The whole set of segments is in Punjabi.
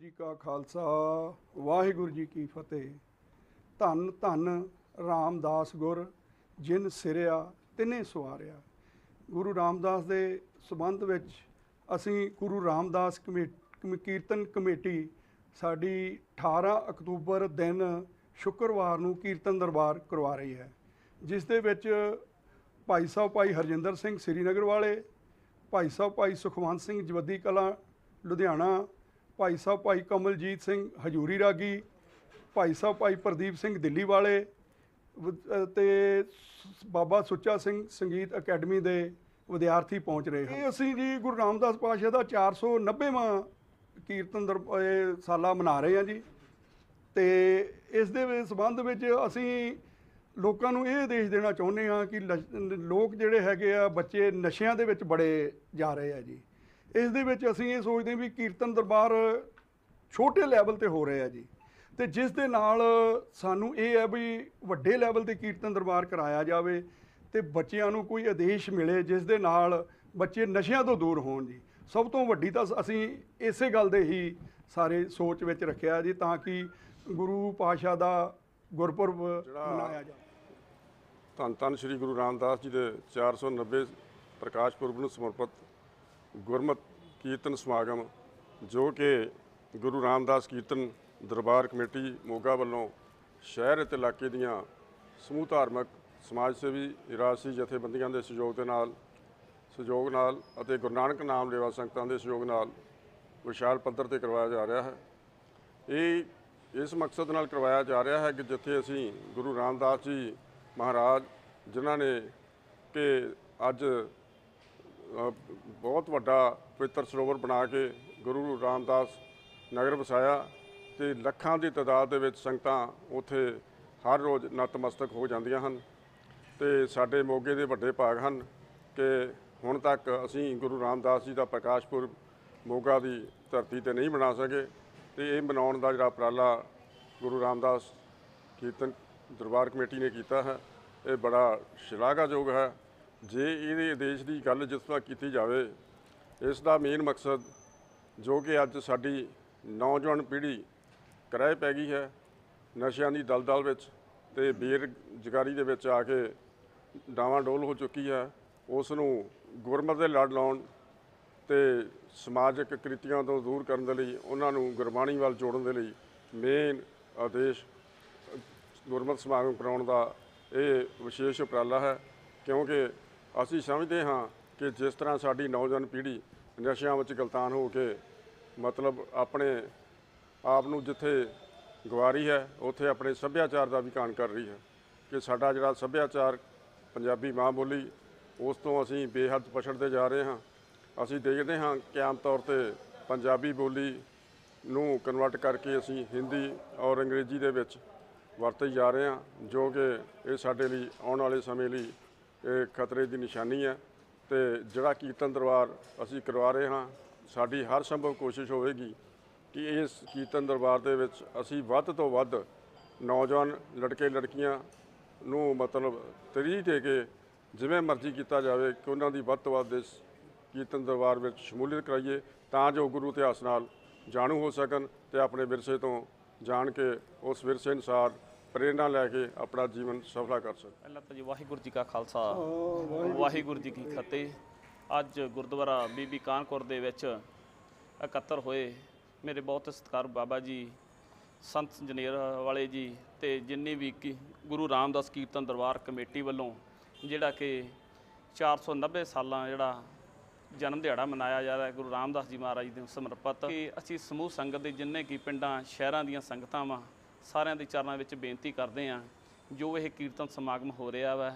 ਜੀ ਕਾ ਖਾਲਸਾ, ਵਾਹਿਗੁਰੂ ਜੀ ਕੀ ਫਤਿਹ। ਧੰਨ ਧੰਨ ਰਾਮਦਾਸ ਗੁਰ, ਜਿਨ ਸਿਰਿਆ ਤਿਨੇ ਸਵਾਰਿਆ। ਗੁਰੂ ਰਾਮਦਾਸ ਦੇ ਸਬੰਧ ਵਿੱਚ ਅਸੀਂ ਗੁਰੂ ਰਾਮਦਾਸ ਕਮੇ- ਕੀਰਤਨ ਕਮੇਟੀ ਸਾਡੀ 18 ਅਕਤੂਬਰ ਦਿਨ ਸ਼ੁੱਕਰਵਾਰ ਨੂੰ ਕੀਰਤਨ ਦਰਬਾਰ ਕਰਵਾ ਰਹੀ ਹੈ। ਜਿਸ ਦੇ ਵਿੱਚ ਭਾਈ ਸਾਹਿਬ ਭਾਈ ਹਰਜਿੰਦਰ ਸਿੰਘ ਸ੍ਰੀਨਗਰ ਵਾਲੇ, ਭਾਈ ਸਾਹਿਬ ਭਾਈ ਸੁਖਵੰਤ ਸਿੰਘ ਜਵੱਦੀ ਕਲਾਂ, ਲੁਧਿਆਣਾ ਭਾਈ ਸਾਹਿਬ ਭਾਈ ਕਮਲਜੀਤ ਸਿੰਘ ਹਜੂਰੀ ਰਾਗੀ, ਭਾਈ ਸਾਹਿਬ ਭਾਈ ਪ੍ਰਦੀਪ ਸਿੰਘ ਦਿੱਲੀ ਵਾਲੇ ਵ- ਤੇ ਬਾਬਾ ਸੁੱਚਾ ਸਿੰਘ ਸੰਗੀਤ ਅਕੈਡਮੀ ਦੇ ਵਿਦਿਆਰਥੀ ਪਹੁੰਚ ਰਹੇ ਹਨ। ਇਹ ਅਸੀਂ ਜੀ ਗੁਰੂ ਰਾਮਦਾਸ ਪਾਤਸ਼ਾਹ ਦਾ 490ਵਾਂ ਕੀਰਤਨ ਦਰ ਸਾਲਾ ਮਨਾ ਰਹੇ ਹਾਂ ਜੀ। ਤੇ ਇਸ ਦੇ ਸੰਬੰਧ ਵਿੱਚ ਅਸੀਂ ਲੋਕਾਂ ਨੂੰ ਇਹ ਆਦੇਸ਼ ਦੇਣਾ ਚਾਹੁੰਦੇ ਹਾਂ ਕਿ ਲਸ਼- ਲੋਕ ਜਿਹੜੇ ਹੈਗੇ ਆ, ਬੱਚੇ ਨਸ਼ਿਆਂ ਦੇ ਵਿੱਚ ਬੜੇ ਜਾ ਰਹੇ ਆ ਜੀ। ਇਸ ਦੇ ਵਿੱਚ ਅਸੀਂ ਇਹ ਸੋਚਦੇ ਹਾਂ ਵੀ ਕੀਰਤਨ ਦਰਬਾਰ ਛੋਟੇ ਲੈਵਲ ਤੇ ਹੋ ਰਹੇ ਜੀ। ਤੇ ਜਿਸ ਦੇ ਨਾਲ ਸਾਨੂੰ ਇਹ ਹੈ ਵੀ ਵੱਡੇ ਲੈਵਲ ਤੇ ਕੀਰਤਨ ਦਰਬਾਰ ਕਰਾਇਆ ਜਾਵੇ ਤੇ ਬੱਚਿਆਂ ਨੂੰ ਕੋਈ ਆਦੇਸ਼ ਮਿਲੇ ਜਿਸ ਦੇ ਨਾਲ ਬੱਚੇ ਨਸ਼ਿਆਂ ਤੋਂ ਦੂਰ ਹੋਣ ਜੀ। ਸਭ ਤੋਂ ਵੱਡੀ ਤਾਂ ਅਸੀਂ ਇਸੇ ਗੱਲ ਦੇ ਹੀ ਸਾਰੇ ਸੋਚ ਵਿੱਚ ਰੱਖਿਆ ਜੀ ਤਾਂ ਕਿ ਗੁਰੂ ਪਾਤਸ਼ਾਹ ਦਾ ਗੁਰਪੁਰਬ ਮਨਾਇਆ ਜਾਵੇ। ਧੰਨ ਧੰਨ ਸ੍ਰੀ ਗੁਰੂ ਰਾਮਦਾਸ ਜੀ ਦੇ 490 ਪ੍ਰਕਾਸ਼ ਪੁਰਬ ਨੂੰ ਸਮਰਪਿਤ ਗੁਰਮਤ ਕੀਰਤਨ ਸਮਾਗਮ, ਜੋ ਕਿ ਗੁਰੂ ਰਾਮਦਾਸ ਕੀਰਤਨ ਦਰਬਾਰ ਕਮੇਟੀ ਮੋਗਾ ਵੱਲੋਂ ਸ਼ਹਿਰ ਅਤੇ ਇਲਾਕੇ ਦੀਆਂ ਸਮੂਹ ਧਾਰਮਿਕ, ਸਮਾਜ ਸੇਵੀ ਰਾਜਸੀ ਜਥੇਬੰਦੀਆਂ ਦੇ ਸਹਿਯੋਗ ਦੇ ਨਾਲ, ਸਹਿਯੋਗ ਨਾਲ ਅਤੇ ਗੁਰੂ ਨਾਨਕ ਨਾਮ ਲੇਵਾ ਸੰਗਤਾਂ ਦੇ ਸਹਿਯੋਗ ਨਾਲ ਵਿਸ਼ਾਲ ਪੱਧਰ ਤੇ ਕਰਵਾਇਆ ਜਾ ਰਿਹਾ ਹੈ। ਇਹ ਇਸ ਮਕਸਦ ਨਾਲ ਕਰਵਾਇਆ ਜਾ ਰਿਹਾ ਹੈ ਕਿ ਜਿੱਥੇ ਅਸੀਂ ਗੁਰੂ ਰਾਮਦਾਸ ਜੀ ਮਹਾਰਾਜ, ਜਿਨ੍ਹਾਂ ਨੇ ਕਿ ਅੱਜ ਬਹੁਤ ਵੱਡਾ ਪਵਿੱਤਰ ਸਰੋਵਰ ਬਣਾ ਕੇ ਗੁਰੂ ਰਾਮਦਾਸ ਨਗਰ ਵਸਾਇਆ ਤੇ ਲੱਖਾਂ ਦੀ ਤਾਦਾਦ ਦੇ ਵਿੱਚ ਸੰਗਤਾਂ ਉੱਥੇ ਹਰ ਰੋਜ਼ ਨਤਮਸਤਕ ਹੋ ਜਾਂਦੀਆਂ ਹਨ ਤੇ ਸਾਡੇ ਮੋਗੇ ਦੇ ਵੱਡੇ ਭਾਗ ਹਨ ਕਿ ਹੁਣ ਤੱਕ ਅਸੀਂ ਗੁਰੂ ਰਾਮਦਾਸ ਜੀ ਦਾ ਪ੍ਰਕਾਸ਼ ਪੁਰਬ ਮੋਗਾ ਦੀ ਧਰਤੀ ਤੇ ਨਹੀਂ ਬਣਾ ਸਕੇ ਤੇ ਇਹ ਮਨਾਉਣ ਦਾ ਜਿਹੜਾ ਉਪਰਾਲਾ ਗੁਰੂ ਰਾਮਦਾਸ ਕੀਰਤਨ ਦਰਬਾਰ ਕਮੇਟੀ ਨੇ ਕੀਤਾ ਹੈ, ਇਹ ਬੜਾ ਸ਼ਲਾਘਾਯੋਗ ਹੈ। ਜੇ ਇਹਦੇ ਆਦੇਸ਼ ਦੀ ਗੱਲ ਜਿਸ ਤਰ੍ਹਾਂ ਕੀਤੀ ਜਾਵੇ, ਇਸ ਦਾ ਮੇਨ ਮਕਸਦ ਜੋ ਕਿ ਅੱਜ ਸਾਡੀ ਨੌਜਵਾਨ ਪੀੜ੍ਹੀ ਕਿਰਾਏ ਪੈ ਗਈ ਹੈ, ਨਸ਼ਿਆਂ ਦੀ ਦਲਦਲ ਵਿੱਚ ਤੇ ਬੇਰੁਜ਼ਗਾਰੀ ਦੇ ਵਿੱਚ ਆ ਕੇ ਡਾਵਾਂ ਡੋਲ ਹੋ ਚੁੱਕੀ ਹੈ, ਉਸ ਨੂੰ ਗੁਰਮਤ ਦੇ ਲੜ ਲਾਉਣ ਤੇ ਸਮਾਜਿਕ ਕ੍ਰਿਤੀਆਂ ਤੋਂ ਦੂਰ ਕਰਨ ਦੇ ਲਈ, ਉਹਨਾਂ ਨੂੰ ਗੁਰਬਾਣੀ ਵੱਲ ਜੋੜਨ ਦੇ ਲਈ ਮੇਨ ਆਦੇਸ਼ ਗੁਰਮਤਿ ਸਮਾਗਮ ਕਰਾਉਣ ਦਾ ਇਹ ਵਿਸ਼ੇਸ਼ ਉਪਰਾਲਾ ਹੈ, ਕਿਉਂਕਿ ਅਸੀਂ ਸਮਝਦੇ ਹਾਂ ਕਿ ਜਿਸ ਤਰ੍ਹਾਂ ਸਾਡੀ ਨੌਜਵਾਨ ਪੀੜ੍ਹੀ ਨਸ਼ਿਆਂ ਵਿੱਚ ਗਲਤਾਨ ਹੋ ਕੇ ਮਤਲਬ ਆਪਣੇ ਆਪ ਨੂੰ ਜਿੱਥੇ ਗਵਾਰੀ ਹੈ, ਉੱਥੇ ਆਪਣੇ ਸੱਭਿਆਚਾਰ ਦਾ ਵੀ ਕਾਣ ਕਰ ਰਹੀ ਹੈ ਕਿ ਸਾਡਾ ਜਿਹੜਾ ਸੱਭਿਆਚਾਰ ਪੰਜਾਬੀ ਮਾਂ ਬੋਲੀ ਉਸ ਤੋਂ ਅਸੀਂ ਬੇਹੱਦ ਪਛੜਦੇ ਜਾ ਰਹੇ ਹਾਂ। ਅਸੀਂ ਦੇਖਦੇ ਹਾਂ ਕਿ ਆਮ ਤੌਰ ਤੇ ਪੰਜਾਬੀ ਬੋਲੀ ਨੂੰ ਕਨਵਰਟ ਕਰਕੇ ਅਸੀਂ ਹਿੰਦੀ ਔਰ ਅੰਗਰੇਜ਼ੀ ਦੇ ਵਿੱਚ ਵਰਤੇ ਜਾ ਰਹੇ ਹਾਂ, ਜੋ ਕਿ ਇਹ ਸਾਡੇ ਲਈ ਆਉਣ ਵਾਲੇ ਸਮੇਂ ਲਈ ਇਹ ਖਤਰੇ ਦੀ ਨਿਸ਼ਾਨੀ ਹੈ ਤੇ ਜਿਹੜਾ ਕੀਰਤਨ ਦਰਬਾਰ ਅਸੀਂ ਕਰਵਾ ਰਹੇ ਹਾਂ, ਸਾਡੀ ਹਰ ਸੰਭਵ ਕੋਸ਼ਿਸ਼ ਹੋਵੇਗੀ ਕਿ ਇਸ ਕੀਰਤਨ ਦਰਬਾਰ ਦੇ ਵਿੱਚ ਅਸੀਂ ਵੱਧ ਤੋਂ ਵੱਧ ਨੌਜਵਾਨ ਲੜਕੇ ਲੜਕੀਆਂ ਨੂੰ ਮਤਲਬ ਤਰੀ ਦੇ ਕੇ ਜਿਵੇਂ ਮਰਜ਼ੀ ਕੀਤਾ ਜਾਵੇ ਕਿ ਉਹਨਾਂ ਦੀ ਵੱਧ ਤੋਂ ਵੱਧ ਇਸ ਕੀਰਤਨ ਦਰਬਾਰ ਵਿੱਚ ਸ਼ਮੂਲੀਅਤ ਕਰਾਈਏ ਤਾਂ ਜੋ ਗੁਰੂ ਇਤਿਹਾਸ ਨਾਲ ਜਾਣੂ ਹੋ ਸਕਣ ਤੇ ਆਪਣੇ ਵਿਰਸੇ ਤੋਂ ਜਾਣ ਕੇ ਉਸ ਵਿਰਸੇ ਅਨੁਸਾਰ ਪ੍ਰੇਰਣਾ ਲੈ ਕੇ ਆਪਣਾ ਜੀਵਨ ਸਫਲਾ ਕਰ ਸਕਣ। ਪਹਿਲਾਂ ਤਾਂ ਜੀ ਵਾਹਿਗੁਰੂ ਜੀ ਕਾ ਖਾਲਸਾ ਵਾਹਿਗੁਰੂ ਜੀ ਕੀ ਫਤਿਹ। ਅੱਜ ਗੁਰਦੁਆਰਾ ਬੀਬੀ ਕਾਨਕੌਰ ਦੇ ਵਿੱਚ ਇਕੱਤਰ ਹੋਏ ਮੇਰੇ ਬਹੁਤ ਸਤਿਕਾਰ ਬਾਬਾ ਜੀ ਸੰਤ ਜਨੇਰ ਵਾਲੇ ਜੀ ਤੇ ਜਿੰਨੀ ਵੀ ਗੁਰੂ ਰਾਮਦਾਸ ਕੀਰਤਨ ਦਰਬਾਰ ਕਮੇਟੀ ਵੱਲੋਂ ਜਿਹੜਾ ਕਿ 490 ਸਾਲਾਂ ਜਿਹੜਾ ਜਨਮ ਦਿਹਾੜਾ ਮਨਾਇਆ ਜਾ ਰਿਹਾ ਹੈ ਗੁਰੂ ਰਾਮਦਾਸ ਜੀ ਮਹਾਰਾਜ ਜੀ ਨੂੰ ਸਮਰਪਿਤ। ਕਿ ਅਸੀਂ ਸਮੂਹ ਸੰਗਤ ਦੇ ਜਿੰਨੇ ਕੀ ਪਿੰਡਾਂ ਸ਼ਹਿਰਾਂ ਦੀਆਂ ਸੰਗਤਾਂ ਵਾਂ ਸਾਰਿਆਂ ਦੇ ਚਰਨਾਂ ਵਿੱਚ ਬੇਨਤੀ ਕਰਦੇ ਹਾਂ, ਜੋ ਇਹ ਕੀਰਤਨ ਸਮਾਗਮ ਹੋ ਰਿਹਾ ਵਾ,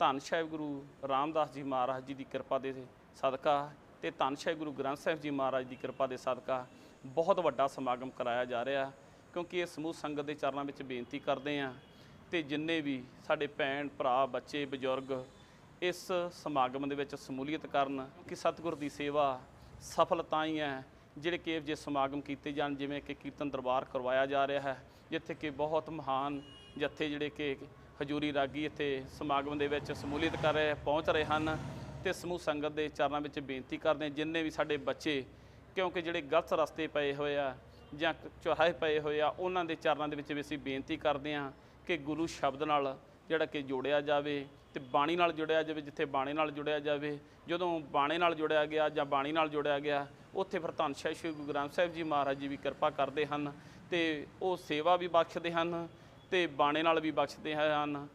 ਧੰਨ ਸਾਹਿਬ ਗੁਰੂ ਰਾਮਦਾਸ ਜੀ ਮਹਾਰਾਜ ਜੀ ਦੀ ਕਿਰਪਾ ਦੇ ਸਦਕਾ ਤੇ ਧੰਨ ਸਾਹਿਬ ਗੁਰੂ ਗ੍ਰੰਥ ਸਾਹਿਬ ਜੀ ਮਹਾਰਾਜ ਦੀ ਕਿਰਪਾ ਦੇ ਸਦਕਾ ਬਹੁਤ ਵੱਡਾ ਸਮਾਗਮ ਕਰਾਇਆ ਜਾ ਰਿਹਾ, ਕਿਉਂਕਿ ਇਹ ਸਮੂਹ ਸੰਗਤ ਦੇ ਚਰਨਾਂ ਵਿੱਚ ਬੇਨਤੀ ਕਰਦੇ ਹਾਂ ਤੇ ਜਿੰਨੇ ਵੀ ਸਾਡੇ ਭੈਣ, ਭਰਾ, ਬੱਚੇ, ਬਜ਼ੁਰਗ ਇਸ ਸਮਾਗਮ ਦੇ ਵਿੱਚ ਸਮੂਲੀਅਤ ਕਰਨ, ਕਿ ਸਤਿਗੁਰ ਦੀ ਸੇਵਾ ਸਫਲ ਤਾਂ ਹੀ ਹੈ ਜਿਹੜੇ ਕਿ ਜੇ ਸਮਾਗਮ ਕੀਤੇ ਜਾਣ, ਜਿਵੇਂ ਕਿ ਕੀਰਤਨ ਦਰਬਾਰ ਕਰਵਾਇਆ ਜਾ ਰਿਹਾ ਹੈ ਜਿੱਥੇ ਕਿ ਬਹੁਤ ਮਹਾਨ ਜੱਥੇ ਜਿਹੜੇ ਕਿ ਹਜੂਰੀ ਰਾਗੀ ਇੱਥੇ ਸਮਾਗਮ ਦੇ ਵਿੱਚ ਸਮੂਲੀਅਤ ਕਰ ਰਹੇ, ਪਹੁੰਚ ਰਹੇ ਹਨ ਤੇ ਸਮੂਹ ਸੰਗਤ ਦੇ ਚਰਨਾਂ ਵਿੱਚ ਬੇਨਤੀ ਕਰਦੇ ਜਿੰਨੇ ਵੀ ਸਾਡੇ ਬੱਚੇ, ਕਿਉਂਕਿ ਜਿਹੜੇ ਗਲਤ ਰਸਤੇ ਪਏ ਹੋਏ ਆ ਜਾਂ ਚੌਰਾਹੇ ਪਏ ਹੋਏ ਆ, ਉਹਨਾਂ ਦੇ ਚਰਨਾਂ ਦੇ ਵਿੱਚ ਵੀ ਅਸੀਂ ਬੇਨਤੀ ਕਰਦੇ ਹਾਂ ਕਿ ਗੁਰੂ ਸ਼ਬਦ ਨਾਲ ਜਿਹੜਾ ਕਿ ਜੋੜਿਆ ਜਾਵੇ ਤੇ ਬਾਣੀ ਨਾਲ ਜੁੜਿਆ ਜਾਵੇ, ਜਿੱਥੇ ਬਾਣੀ ਨਾਲ ਜੁੜਿਆ ਜਾਵੇ, ਜਦੋਂ ਬਾਣੀ ਨਾਲ ਜੁੜਿਆ ਗਿਆ ਜਾਂ ਬਾਣੀ ਨਾਲ ਜੁੜਿਆ ਗਿਆ ਉੱਥੇ ਫਿਰ ਧੰਨ ਸ਼੍ਰੀ ਗੁਰੂ ਗ੍ਰੰਥ ਸਾਹਿਬ ਜੀ ਮਹਾਰਾਜ ਜੀ ਵੀ ਕਿਰਪਾ ਕਰਦੇ ਹਨ ਤੇ ਉਹ ਸੇਵਾ ਵੀ ਬਖਸ਼ਦੇ ਹਨ ਤੇ ਬਾਣੇ ਨਾਲ ਵੀ ਬਖਸ਼ਦੇ ਹਨ